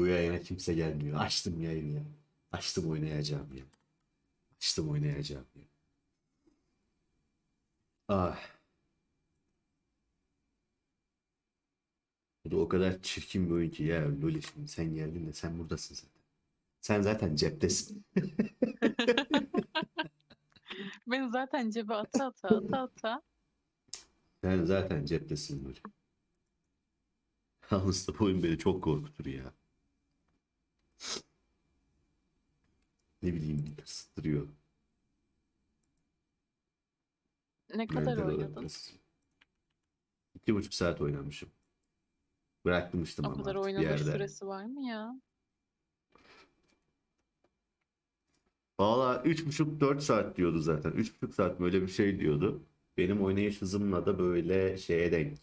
Bu yayına kimse gelmiyor. Açtım yayını ya. Açtım oynayacağım ya. Açtım oynayacağım ya. Ah. Bu da o kadar çirkin bir oyun ki ya Loli şimdi sen geldin de sen buradasın zaten. Sen zaten ceptesin. Ben zaten cebe ata ata ata ata. Sen zaten ceptesin Loli. Yalnız da bu oyun beni çok korkutur ya. Ne bileyim ısıtırıyor. Ne kadar olarak oynadın? İki buçuk saat oynamışım. Bırakmıştım O ama kadar artık bir oynanış yerde. süresi var mı ya? Valla üç buçuk dört saat diyordu zaten. Üç buçuk saat böyle bir şey diyordu. Benim oynayış hızımla da böyle şeye denk.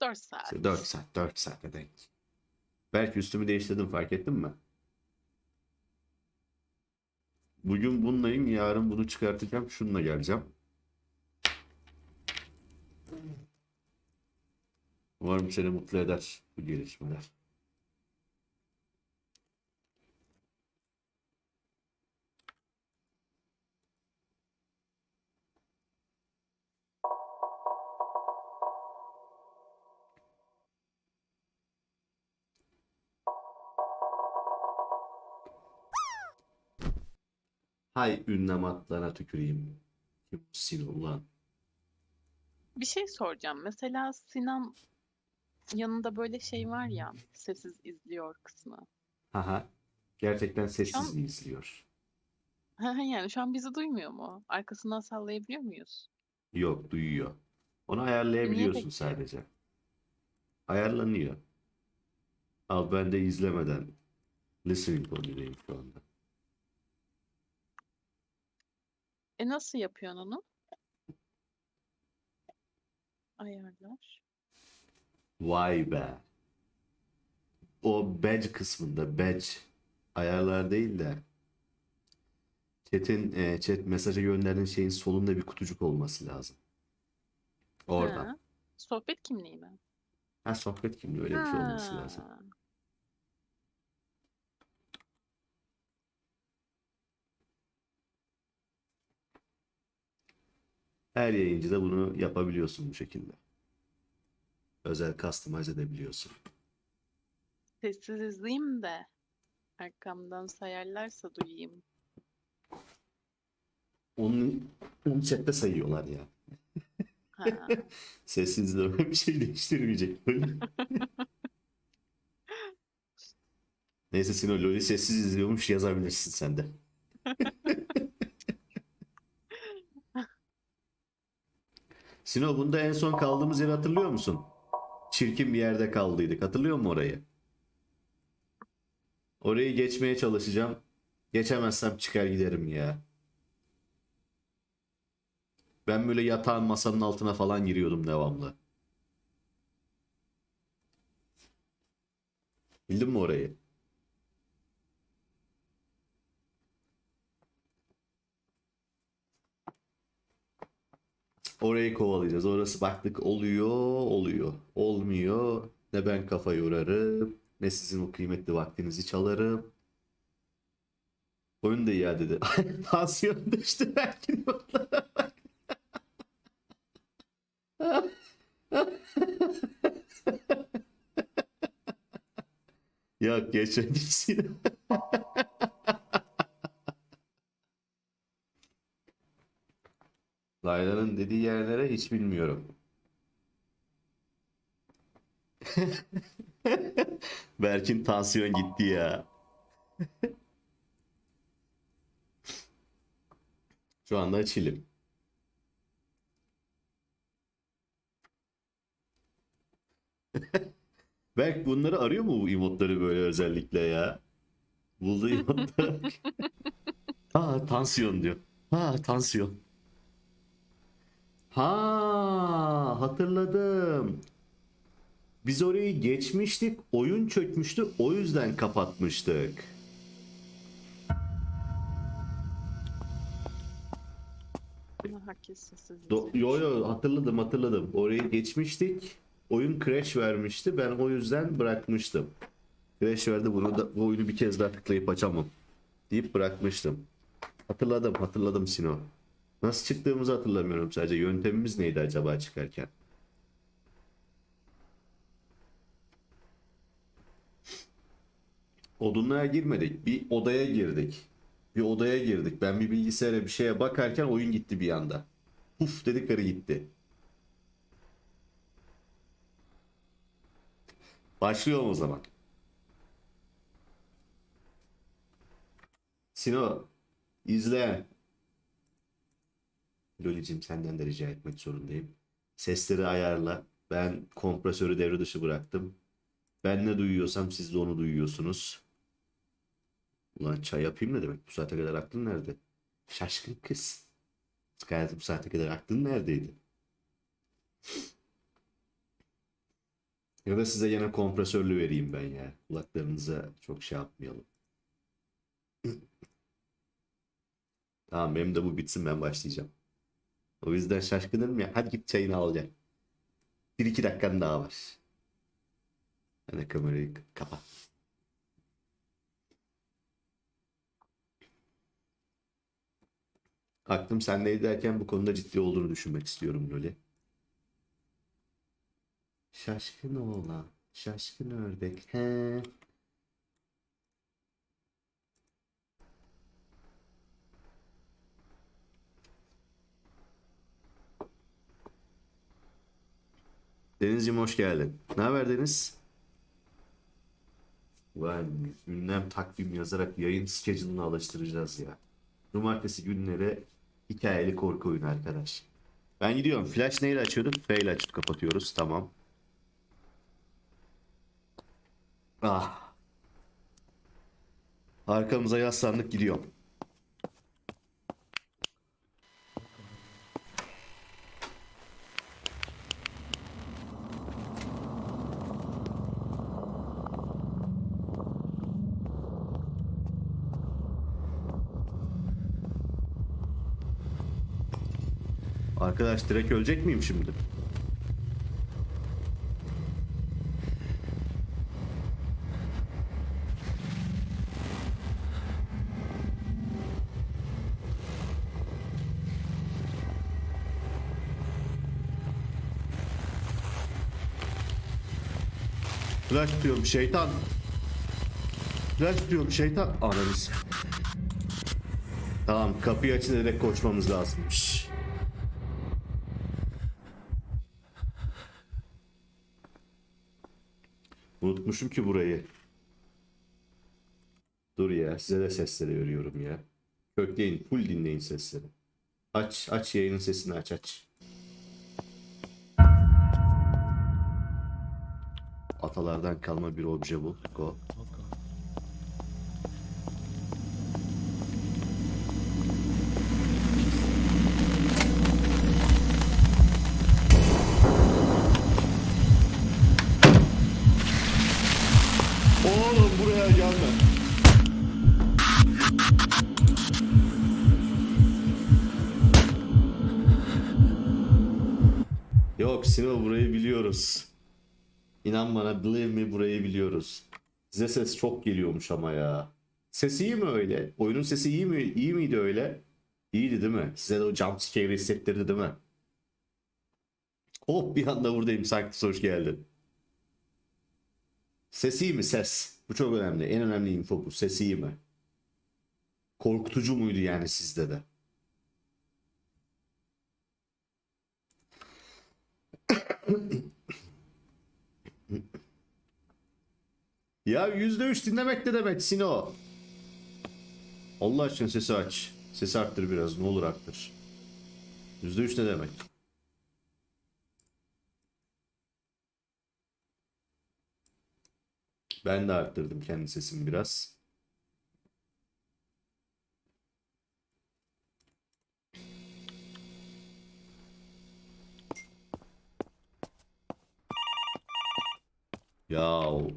4 saat. İşte 4 saat, 4 saate denk. Belki üstümü değiştirdim fark ettin mi? Bugün bununlayım, yarın bunu çıkartacağım, şununla geleceğim. Umarım seni mutlu eder bu gelişmeler. Hay ünlem atlarına tüküreyim. Kim bu Sinan ulan? Bir şey soracağım. Mesela Sinan yanında böyle şey var ya sessiz izliyor kısmı. Haha. Gerçekten sessiz an- mi izliyor? yani şu an bizi duymuyor mu? Arkasından sallayabiliyor muyuz? Yok, duyuyor. Onu ayarlayabiliyorsun peki? sadece. Ayarlanıyor. Al ben de izlemeden listening modundayım şu anda. E nasıl yapıyorsun onu? Ayarlar. Vay be. O badge kısmında badge ayarlar değil de chat'in e, chat mesaja gönderdiğin şeyin solunda bir kutucuk olması lazım. Orada. Ha, Sohbet kimliği mi? Ha sohbet kimliği öyle bir şey olması lazım. Her yayıncıda bunu yapabiliyorsun bu şekilde. Özel customize edebiliyorsun. Sessiz izleyeyim de arkamdan sayarlarsa duyayım. Onu, onu chatte sayıyorlar ya. Ha. Sessizliğe bir şey değiştirmeyecek. Neyse Sino LoL'ü sessiz izliyormuş yazabilirsin sen de. Sino bunda en son kaldığımız yeri hatırlıyor musun? Çirkin bir yerde kaldıydık. Hatırlıyor musun orayı? Orayı geçmeye çalışacağım. Geçemezsem çıkar giderim ya. Ben böyle yatağın masanın altına falan giriyordum devamlı. Bildin mi orayı? Orayı kovalayacağız. Orası baktık oluyor, oluyor. Olmuyor. Ne ben kafa yorarım, ne sizin o kıymetli vaktinizi çalarım. Oyun da iade dedi. Tansiyon düştü belki. Yok geçmemişsin. Layla'nın dediği yerlere hiç bilmiyorum. Berk'in tansiyon gitti ya. Şu anda çilim. Berk bunları arıyor mu bu emotları böyle özellikle ya? Bulduğu emotlara bak. Aa tansiyon diyor. Ha tansiyon. Ha hatırladım. Biz orayı geçmiştik. Oyun çökmüştü. O yüzden kapatmıştık. Herkes sessiz Do- yo yo hatırladım hatırladım. Orayı geçmiştik. Oyun crash vermişti. Ben o yüzden bırakmıştım. Crash verdi bunu da bu oyunu bir kez daha tıklayıp açamam. Deyip bırakmıştım. Hatırladım hatırladım Sino. Nasıl çıktığımızı hatırlamıyorum sadece. Yöntemimiz neydi acaba çıkarken? Odunluğa girmedik. Bir odaya girdik. Bir odaya girdik. Ben bir bilgisayara bir şeye bakarken oyun gitti bir anda. Puf dedik karı gitti. Başlıyorum o zaman. Sino izle. Lolicim senden de rica etmek zorundayım. Sesleri ayarla. Ben kompresörü devre dışı bıraktım. Ben ne duyuyorsam siz de onu duyuyorsunuz. Ulan çay yapayım ne demek? Bu saate kadar aklın nerede? Şaşkın kız. Gayet bu saate kadar aklın neredeydi? Ya da size yine kompresörlü vereyim ben ya. Kulaklarınıza çok şey yapmayalım. Tamam benim de bu bitsin ben başlayacağım. O yüzden şaşkınım ya. Hadi git çayını al. Bir iki dakikan daha var. Hadi kamerayı kapat. Aklım sendeydi derken bu konuda ciddi olduğunu düşünmek istiyorum Loli. Şaşkın oğlan, şaşkın ördek. He. Denizciğim hoş geldin. Ne haber Deniz? Vay, ünlem takvim yazarak yayın schedule'ını alıştıracağız ya. Cumartesi günleri hikayeli korku oyunu arkadaş. Ben gidiyorum. Flash neyle açıyorduk? F ile açıp kapatıyoruz. Tamam. Ah. Arkamıza yaslandık gidiyorum. Arkadaş direkt ölecek miyim şimdi? Flash diyorum şeytan. Flash diyorum şeytan. Ananız. Tamam kapıyı açın direkt koşmamız lazımmış. Unutmuşum ki burayı. Dur ya size de sesleri veriyorum ya. Kökleyin full dinleyin sesleri. Aç aç yayının sesini aç aç. Atalardan kalma bir obje bu. Go. İnan bana believe me burayı biliyoruz. Size ses çok geliyormuş ama ya. Sesi iyi mi öyle? Oyunun sesi iyi mi? İyi miydi öyle? İyiydi değil mi? Size de o jump scare hissettirdi değil mi? Hop bir anda buradayım sanki hoş geldin. Ses iyi mi ses? Bu çok önemli. En önemli info bu. Ses iyi mi? Korkutucu muydu yani sizde de? Ya %3 dinlemek ne demek Sino? Allah aşkına sesi aç. Sesi arttır biraz. Ne olur arttır. %3 ne demek? Ben de arttırdım kendi sesimi biraz. Yo,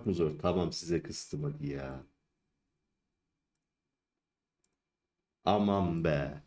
Duymak mı zor? Tamam size kıstım hadi ya. Aman be.